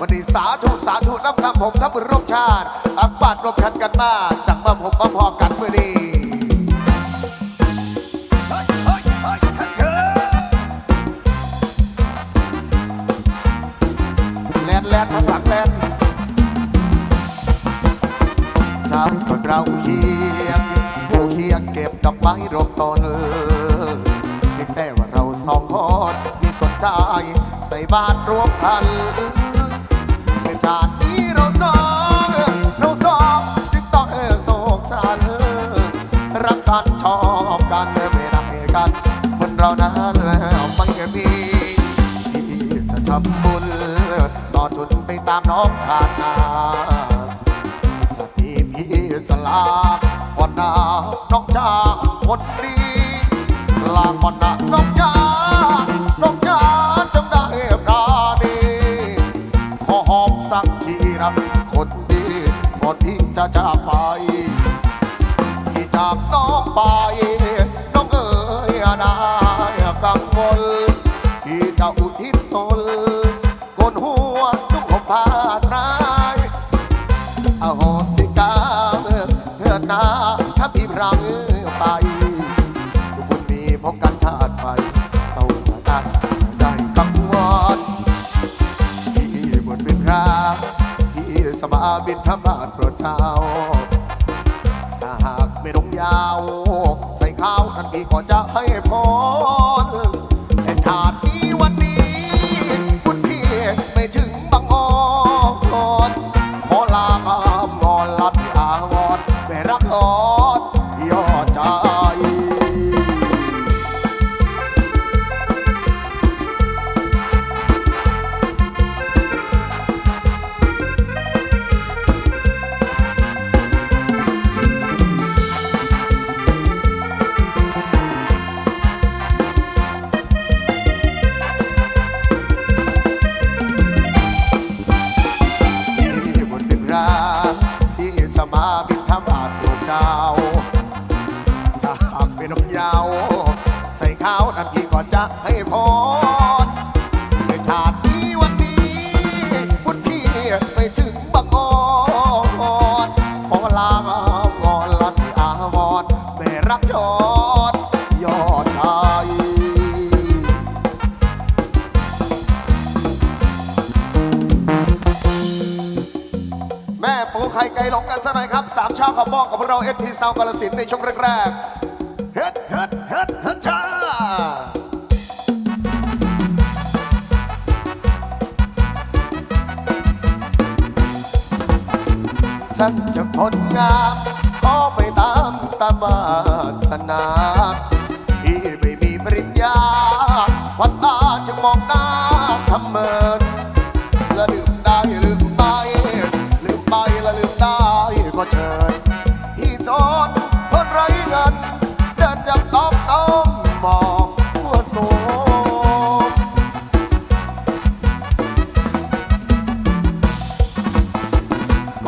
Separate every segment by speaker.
Speaker 1: วันนี้สาธุสาธุนับคำผมทับร่วมชาติอักบาดรวมกันกันมาจากมาผมมาพอกันเมื่อนี้แลนแลนข้างหลังแลนจำคนเราเคียงผู้เคียงเก็บดอกไม้รบต้นเพียงแต่ว่าเราสองคนมีสนใจใส่บาตรรวมกันในชา ตินี้เราสองเราสองจึงต้องเออโศกสันรักกันชอบกันไม่รักกันคนเรานั้นไม่มีที่จะทำบุญต่อจุนไปตามน้องขาดน ม หลงกันซะหน่อยครับสามชาวขอบอกกับพวกเราเอพีซาวกาลสินในช่วงแรกๆเฮ็ดเฮ็ดเฮ็ดเฮ็ดชาฉันจะคนงามขอไปตามตามวาสนา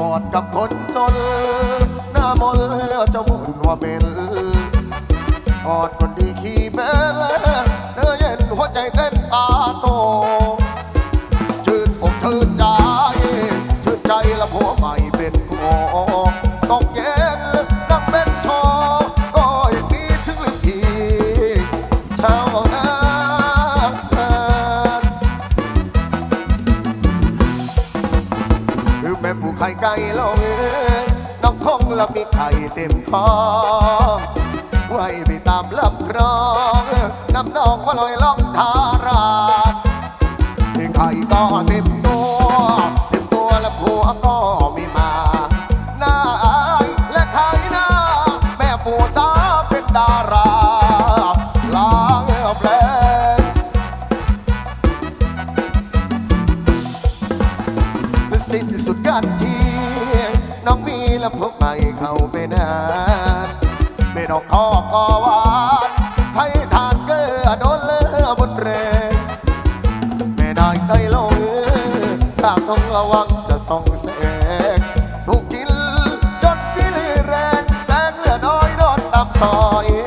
Speaker 1: กอดกับคนจน หน้ามนเจ้ามุนว่าเป็นกอดคนดีขี้เบลเนื้อเย็นหัวใจเต้นตาโต คือแม่ผู้ไข่ไก่ลงน้องคงละมีไข่เต็มท้องไว้ไปตามลำครองน้ำนองว่าลอยล่องทาราดที่ใครก็เต็ม ซอย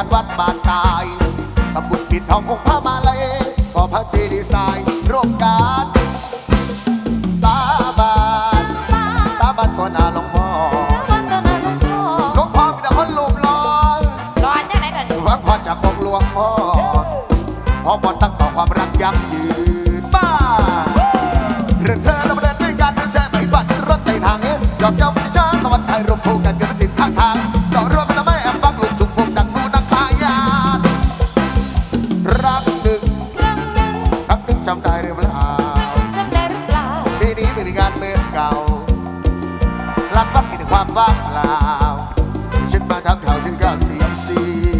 Speaker 1: านวัดบานตายทำบุญปิดทององค์พระมาเลยขอพระเจดีย์ทรายร่วมกันสาบานสาบานต่อหน้าหลวงพ่อ
Speaker 2: หลวงพ่อ
Speaker 1: มีแต่คนลูบลอยวังพ่อจากองค์หลวงพ่อพ่อหมดตั้ง ว่าปล่าฉันมาทำข่าวถึงกับสีสี